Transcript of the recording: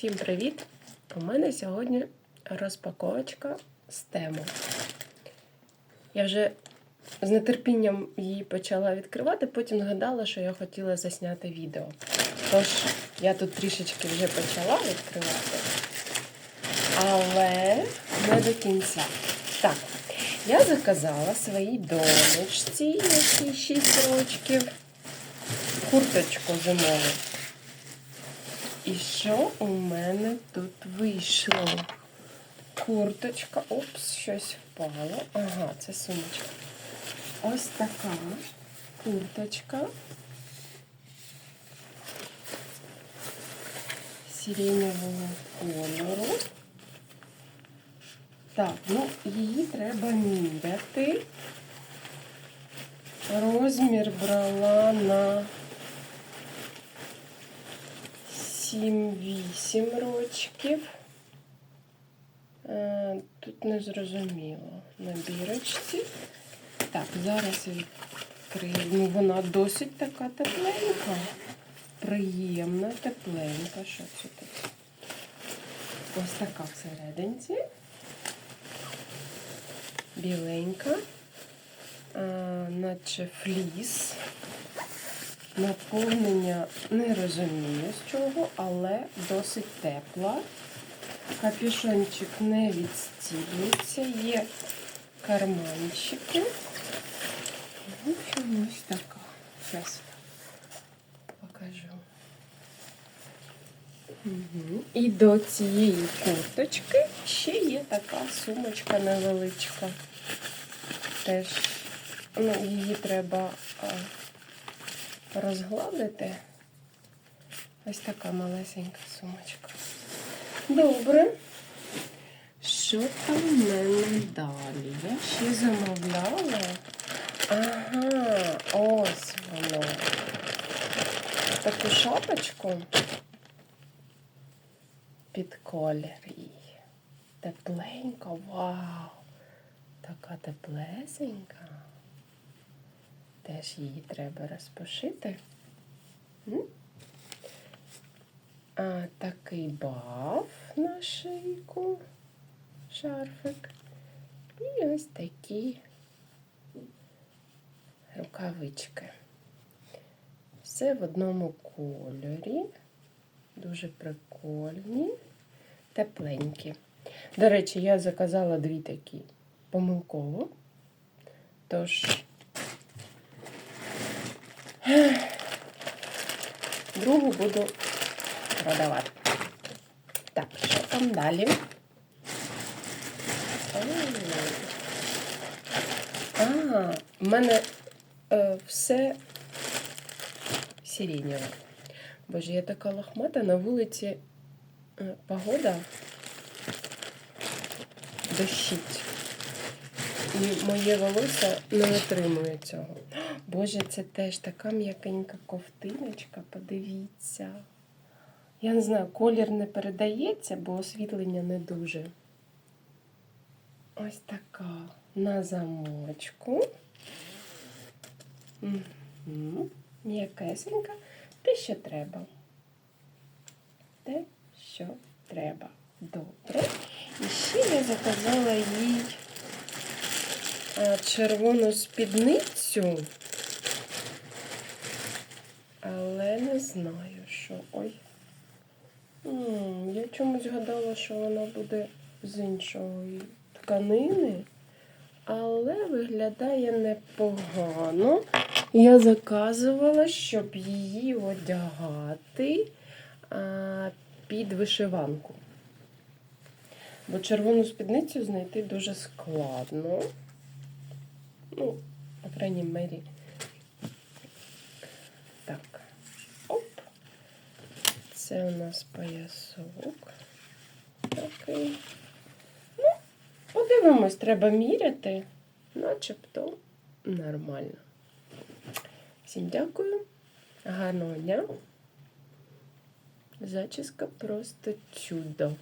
Всім привіт! У мене сьогодні розпаковочка з тему. Я вже з нетерпінням її почала відкривати, потім згадала, що я хотіла засняти відео. Тож, я тут трішечки вже почала відкривати, але не до кінця. Так, я заказала своїй донечці, якій 6 років, курточку зимову. І що у мене тут вийшло? Курточка, опс, щось впало. Ага, це сумочка. Ось така курточка. Сиреневого кольору. Так, ну її треба міряти. Розмір брала на 7-8 рочків. Е, Тут не зрозуміло на бірочці. Так, зараз відкрию. Ну, вона досить така тепленька. Приємна, тепленька. Що це таке? Ось така всерединці. Біленька, а, наче фліс. Наповнення не розумію з чого, але досить тепла. Капюшончик не відстібнеться, є карманчики. В общем, ось така. Зараз покажу. Угу. І до цієї курточки ще є така сумочка невеличка. Теж ну, її треба розгладити. Ось така малесенька сумочка. Добре. Що там в мене далі? Я ще замовляла. Ага, ось воно. Таку шапочку під колір її. Тепленька, вау! Така теплесенька. Теж її треба розпошити. А, такий баф на шийку, шарфик. І ось такі рукавички. Все в одному кольорі. Дуже прикольні, тепленькі. До речі, я заказала дві такі помилково. Тож, другу буду продавати. Так, що там далі? А, в мене е, все сиренєве. Боже, я така лохмата на вулиці е, погода дощить. І моє волосся не витримує цього. Боже, це теж така м'якенька ковтиночка, подивіться. Я не знаю, колір не передається, бо освітлення не дуже. Ось така на замочку. М'якесенька. Те, що треба. Те, що треба. Добре. І ще я заказала їй червону спідницю. Але не знаю, що. Ой. Я чомусь гадала, що вона буде з іншої тканини, але виглядає непогано. Я заказувала, щоб її одягати під вишиванку. Бо червону спідницю знайти дуже складно. Ну, по крайній мері. Так. Це у нас поясок. Такий. Ну, подивимось, треба міряти, начебто нормально. Всім дякую. Гарного дня. Зачіска просто чудо.